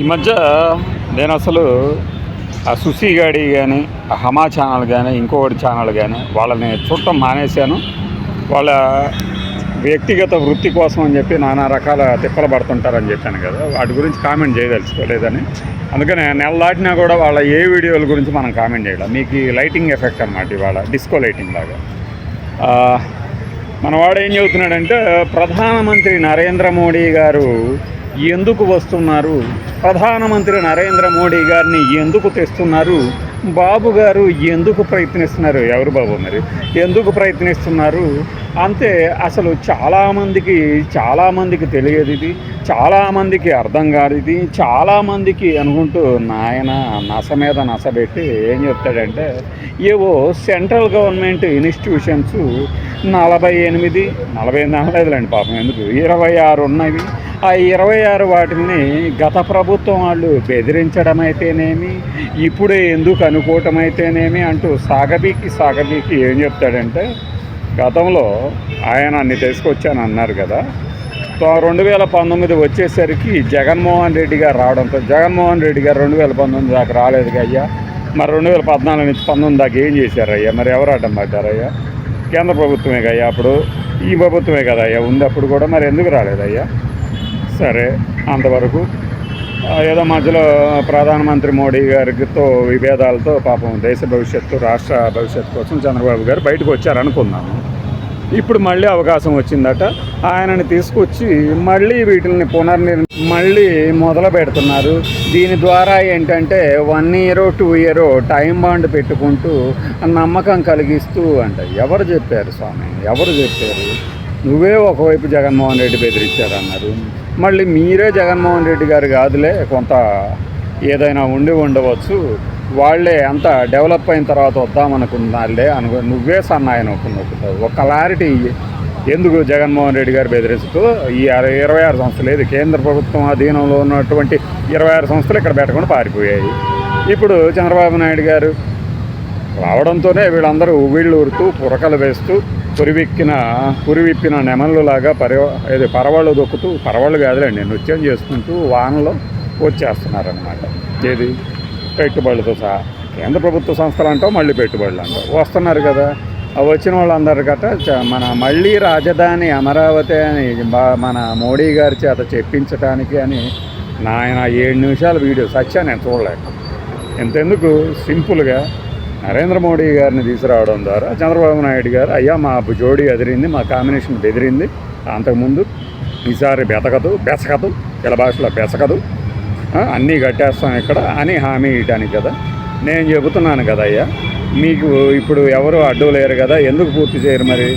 ఈ మధ్య నేను అసలు ఆ సుశీ గాడి కానీ ఆ హమా ఛానల్ కానీ ఇంకొకటి ఛానల్ కానీ వాళ్ళని చూడటం మానేశాను. వాళ్ళ వ్యక్తిగత వృత్తి కోసం అని చెప్పి నానా రకాల తిప్పలు పడుతుంటారని చెప్పాను కదా. వాటి గురించి కామెంట్ చేయదలుచుకోలేదని. అందుకని నెల దాటినా కూడా వాళ్ళ ఏ వీడియోల గురించి మనం కామెంట్ చేయడం మీకు లైటింగ్ ఎఫెక్ట్ అనమాట ఇవాళ డిస్కో లైటింగ్ లాగా. మన మనవాడు ఏం చెబుతున్నాడంటే ప్రధానమంత్రి నరేంద్ర మోడీ గారు ఎందుకు వస్తున్నారు? ప్రధానమంత్రి నరేంద్ర మోడీ గారిని ఎందుకు తెస్తున్నారు? బాబు గారు ఎందుకు ప్రయత్నిస్తున్నారు? ఎవరు బాబు మరి? ఎందుకు ప్రయత్నిస్తున్నారు? అంతే అసలు చాలామందికి చాలామందికి తెలియదు ఇది. చాలామందికి అర్థం కాదు ఇది. చాలామందికి అనుకుంటూ నాయన నస మీద నసబెట్టి ఏం చెప్తాడంటే ఏవో సెంట్రల్ గవర్నమెంట్ ఇన్స్టిట్యూషన్స్ నలభై ఎనిమిది నలభై ఎనిమిది అనలేదులేండి పాపం ఎందుకు? ఇరవై ఆరు ఉన్నవి. ఆ ఇరవై ఆరు వాటిని గత ప్రభుత్వం వాళ్ళు బెదిరించడం అయితేనేమి ఇప్పుడే ఎందుకు అనుకోవటం అయితేనేమి అంటూ సాగబీకి సాగబీకి ఏం చెప్తాడంటే గతంలో ఆయన అన్ని తీసుకొచ్చాను అన్నారు కదా. రెండు వేల పంతొమ్మిది వచ్చేసరికి జగన్మోహన్ రెడ్డి గారు రావడంతో జగన్మోహన్ రెడ్డి గారు రెండు వేల పంతొమ్మిది దాకా రాలేదు అయ్యా. మరి రెండు వేల పద్నాలుగు నుంచి పంతొమ్మిది దాకా ఏం చేశారయ్యా? మరి ఎవరు అడ్డం పడ్డారయ్యా కేంద్ర ప్రభుత్వమే కయ్యా అప్పుడు? ఈ ప్రభుత్వమే కదా అయ్యా? ఉంది అప్పుడు కూడా మరి ఎందుకు రాలేదయ్యా? సరే అంతవరకు. ఏదో మధ్యలో ప్రధానమంత్రి మోడీ గారితో విభేదాలతో పాపం దేశ భవిష్యత్తు రాష్ట్ర భవిష్యత్తు కోసం చంద్రబాబు గారు బయటకు వచ్చారనుకున్నాము ఇప్పుడు మళ్ళీ అవకాశం వచ్చిందట. ఆయనని తీసుకొచ్చి మళ్ళీ వీటిని పునర్నిర్ మళ్ళీ మొదలు పెడుతున్నారు. దీని ద్వారా ఏంటంటే one year two year time bond పెట్టుకుంటూ నమ్మకం కలిగిస్తూ అంట. ఎవరు చెప్పారు స్వామి? ఎవరు చెప్పారు? నువ్వే ఒకవైపు జగన్మోహన్ రెడ్డి బెదిరించారన్నారు. మళ్ళీ మీరే జగన్మోహన్ రెడ్డి గారు కాదులే కొంత ఏదైనా ఉండి ఉండవచ్చు. వాళ్ళే అంత డెవలప్ అయిన తర్వాత వద్దామనుకున్నాళ్ళే అనుకో నువ్వే సన్నాయన నొక్కుతావు. ఒక క్లారిటీ ఎందుకు జగన్మోహన్ రెడ్డి గారు బెదిరిస్తూ ఈ అరవై ఇరవై ఆరు సంస్థలు ఏది? కేంద్ర ప్రభుత్వం అధీనంలో ఉన్నటువంటి ఇరవై ఆరు సంస్థలు ఇక్కడ పెట్టకుండా పారిపోయాయి. ఇప్పుడు చంద్రబాబు నాయుడు గారు రావడంతోనే వీళ్ళందరూ ఉవ్విళ్ళు ఊరుతూ పురకలు వేస్తూ పురివిక్కిన పురివిప్పిన నెమళ్ళలాగా పరి ఇది పరవాళ్ళు దొక్కుతూ పరవాళ్ళు కాదులేండి నృత్యం చేసుకుంటూ వానలో వచ్చేస్తున్నారనమాట ఏది? పెట్టుబడులతో సహా. కేంద్ర ప్రభుత్వ సంస్థలు అంటావు మళ్ళీ పెట్టుబడులు అంటావు. వస్తున్నారు కదా. వచ్చిన వాళ్ళందరి గట చ- మన మళ్ళీ రాజధాని అమరావతి అని మన మోడీ గారి చేత చెప్పించడానికి అని నాయన ఏడు నిమిషాల వీడియో. సత్యా నేను చూడలేక ఎంతెందుకు? సింపుల్గా నరేంద్ర మోడీ గారిని తీసుకురావడం ద్వారా చంద్రబాబు నాయుడు గారు అయ్యా మా జోడీ ఎదిరింది మా కాంబినేషన్ బెదిరింది అంతకుముందు ఈసారి బెతకదు బెసకదు ఇలా భాషలో బెసకదు అన్నీ కట్టేస్తాం ఇక్కడ అని హామీ ఇవ్వడానికి కదా. నేను చెబుతున్నాను కదా అయ్యా మీకు ఇప్పుడు ఎవరు అడ్డు లేరు కదా ఎందుకు పూర్తి చేయరు మరి?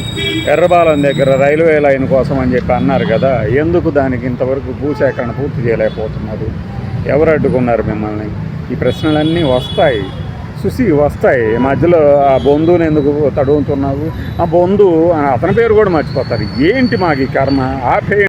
ఎర్రబాలం దగ్గర రైల్వే లైన్ కోసం అని చెప్పి అన్నారు కదా ఎందుకు దానికి ఇంతవరకు భూసేకరణ పూర్తి చేయలేకపోతున్నారు? ఎవరు అడ్డుకున్నారు మిమ్మల్ని? ఈ ప్రశ్నలన్నీ వస్తాయి. చూసి వస్తాయి. మధ్యలో ఆ బొందుని ఎందుకు తడుగుతున్నావు ఆ బొందు అతని పేరు కూడా మర్చిపోతారు. ఏంటి మాకు ఈ కర్మ? ఆపే